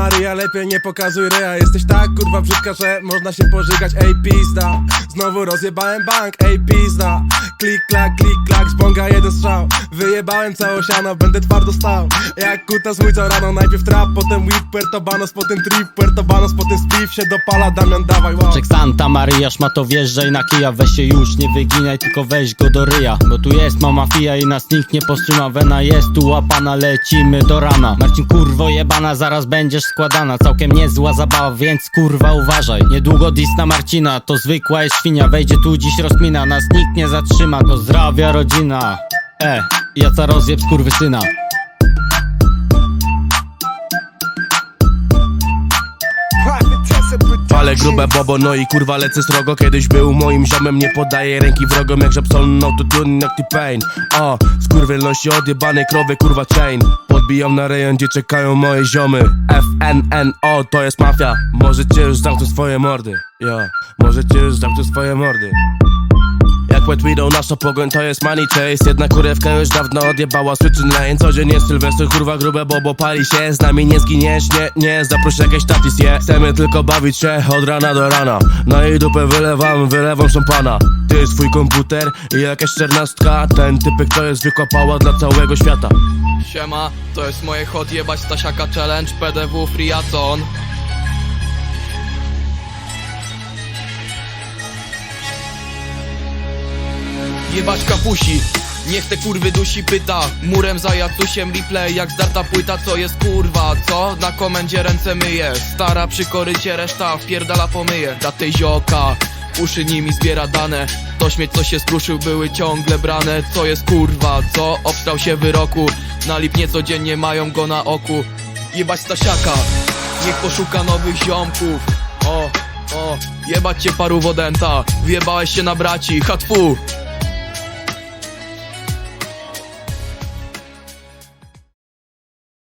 Maria, lepiej nie pokazuj rea. Jesteś tak kurwa brzydka, że można się pożygać. Ej pizda, znowu rozjebałem bank. Ej pizda, klik klak, klik klak Z bonga jeden strzał, wyjebałem całe siano Będę twardo stał, jak kutas mój co rano Najpierw trap, potem whip, Puerto Banos Potem trip, Puerto Banos, potem spliff Się dopala, Damian dawaj, wow. Czek Santa Maria, szmato wjeżdżaj na kija. Weź się już, nie wyginaj, tylko weź go do ryja. Bo tu jest mama fija i nas nikt nie powstrzyma. Wena jest tu łapana, lecimy do rana. Marcin kurwo jebana, zaraz będziesz składana. Całkiem niezła zabawa, więc kurwa uważaj. Niedługo dis na Marcina, to zwykła jest świnia. Wejdzie tu dziś rozkmina, nas nikt nie zatrzyma. To zdrowia rodzina. E, jaca rozjeb skurwysyna. Ale grube bobo, no i kurwa lecę srogo. Kiedyś był moim ziomem, nie podaję ręki wrogom Jak Żabson, no to trudny jak T-Pain O, skurwielności odjebanej krowy, kurwa chain. Podbijam na rejon, gdzie czekają moje ziomy. FNNO, to jest mafia. Możecie już zamknąć swoje mordy. Ja, możecie już zamknąć swoje mordy Wet Widow, nasza pogoń to jest money chase. Jedna kurewka już dawno odjebała switching lane. Codziennie Sylwester, kurwa grube bobo pali się. Z nami nie zginiesz, nie, nie, zaproś jakieś tatis, je. Chcemy tylko bawić się od rana do rana. Na jej dupę wylewam, wylewam szampana. Ty jest twój komputer i jakaś czternastka. Ten typek to jest zwykła dla całego świata. Siema, to jest moje hot jebać Stasiaka Challenge PDW Friaton Jebać kapusi. Niech te kurwy dusi pyta. Murem za Jacusiem replay Jak zdarta płyta co jest kurwa Co? Na komendzie ręce myje. Stara przy korycie reszta wpierdala pomyje. Dla tej zioka Uszy nimi zbiera dane. To śmieć co się skruszył były ciągle brane. Co jest kurwa co? Obstrał się wyroku. Na lipnie codziennie mają go na oku. Jebać Stasiaka. Niech poszuka nowych ziomków. O, o, jebać cię paru wodęta. Wjebałeś się na braci, hatfu